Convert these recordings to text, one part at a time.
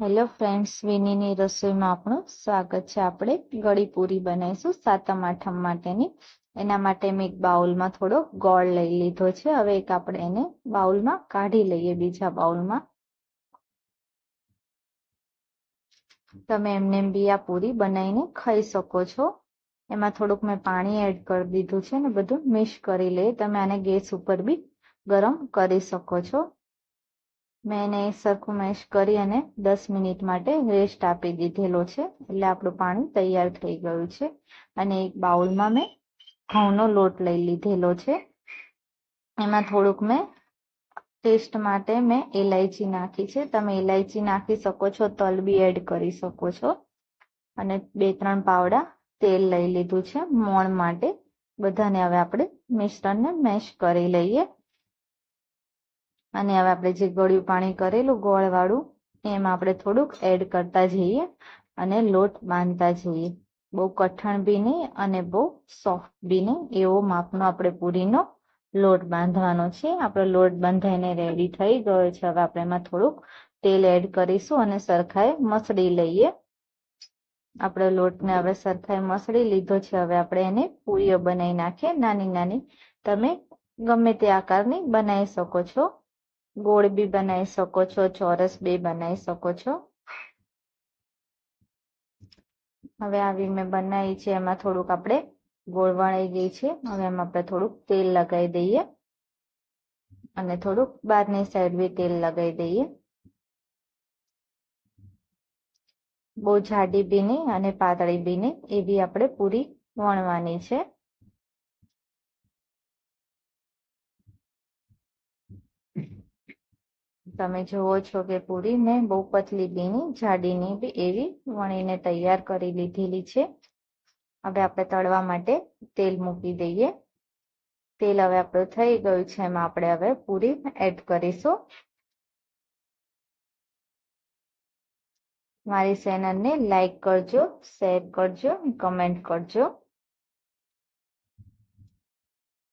Hello friends વિનીની રસોઈમાં આપણું સ્વાગત છે. આપણે ગળી પૂરી બનાવીશું સાતમ, આઠમ માટેની. એના માટે મેં એક બાઉલમાં થોડો ગોળ લઈ લીધો છે. હવે એક આપણે એને બાઉલમાં કાઢી લઈએ બીજા બાઉલમાં. તમે એમને બી આ પૂરી બનાવીને ખાઈ શકો છો. એમાં થોડુંક મેં પાણી એડ કરી દીધું છે ને બધું મિક્સ કરી લઈએ. તમે આને ગેસ ઉપર બી ગરમ કરી શકો છો. મેં એને સરખું કરી અને દસ મિનિટ માટે રેસ્ટ આપી દીધેલો છે. એટલે આપણું પાણી તૈયાર થઈ ગયું છે. અને એક બાઉલમાં મેં ઘઉંનો લોટ લઈ લીધેલો છે. એમાં થોડુંક મેં ટેસ્ટ માટે મેં ઇલાયચી નાખી છે. તમે ઇલાયચી નાખી શકો છો તલ બી એડ કરી શકો છો. અને બે ત્રણ પાવડા તેલ લઈ લીધું છે. મોણ માટે બધાને હવે આપણે મિશ્રણને મેશ કરી લઈએ. અને હવે આપણે જે ગળ્યું પાણી કરેલું ગોળવાળું, એમાં આપણે થોડુંક એડ કરતા જઈએ અને લોટ બાંધતા જઈએ. બહુ કઠણ બી નહીં અને બહુ સોફ્ટ બી નહીં, એવો માપનો આપણે પૂરીનો લોટ બાંધવાનો છે. આપણો લોટ બંધાઈને રેડી થઈ ગયો છે. હવે આપણે એમાં થોડુંક તેલ એડ કરીશું અને સરખાએ મસળી લઈએ. આપણે લોટને હવે સરખાએ મસળી લીધો છે. હવે આપણે એને પૂરીઓ બનાવી નાખીએ. નાની નાની તમે ગમે તે આકારની બનાવી શકો છો. ગોળ બી બનાવી શકો છો, ચોરસ બી બનાવી શકો છો. હવે આવી મેં બનાવી છે, એમાં થોડુંક આપણે ગોળ વણાઈ ગઈ છે, હવે એમાં આપણે થોડુંક તેલ લગાવી દઈએ. અને થોડુંક બહારની સાઈડ બી તેલ લગાવી દઈએ. બહુ જાડી બી અને પાતળી બી નહીં બી આપણે પૂરી વણવાની છે. તમે જુઓ છો કે પૂરી મેં બહુ પતલી બીની, જાડીની બી એવી વણીને તૈયાર કરી લીધેલી છે. હવે આપણે તળવા માટે તેલ મૂકી દઈએ. તેલ હવે આપણું થઈ ગયું છે. એમાં આપણે હવે પૂરી એડ કરીશું. મારી ચેનલને લાઈક કરજો, શેર કરજો કમેન્ટ કરજો.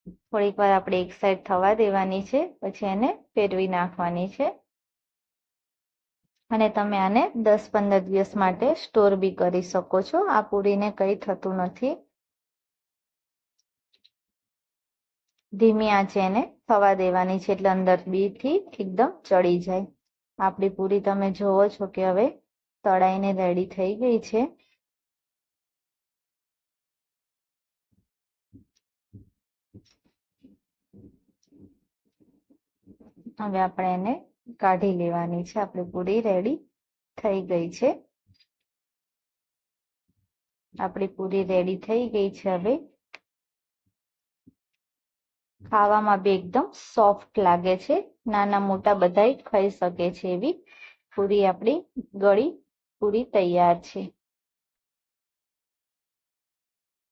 થોડીક વાર આપણે એક સાઈડ થવા દેવાની છે, પછી એને ફેરવી નાખવાની છે. અને તમે આને દસ પંદર દિવસ માટે સ્ટોર બી કરી શકો છો. આ પૂરીને કંઈ થતું નથી. ધીમી આંચે એને થવા દેવાની છે એટલે અંદર બીથી એકદમ ચડી જાય. આપણી પૂરી તમે જોવો છો કે હવે તળાઈને રેડી થઈ ગઈ છે. હવે આપણે એને કાઢી લેવાની છે. આપણી પૂરી રેડી થઈ ગઈ છે. આપણી પૂરી રેડી થઈ ગઈ છે હવે. ખાવામાં બી એકદમ સોફ્ટ લાગે છે. નાના મોટા બધા ખાઈ શકે છે એવી પૂરી આપણી ગળી પૂરી તૈયાર છે.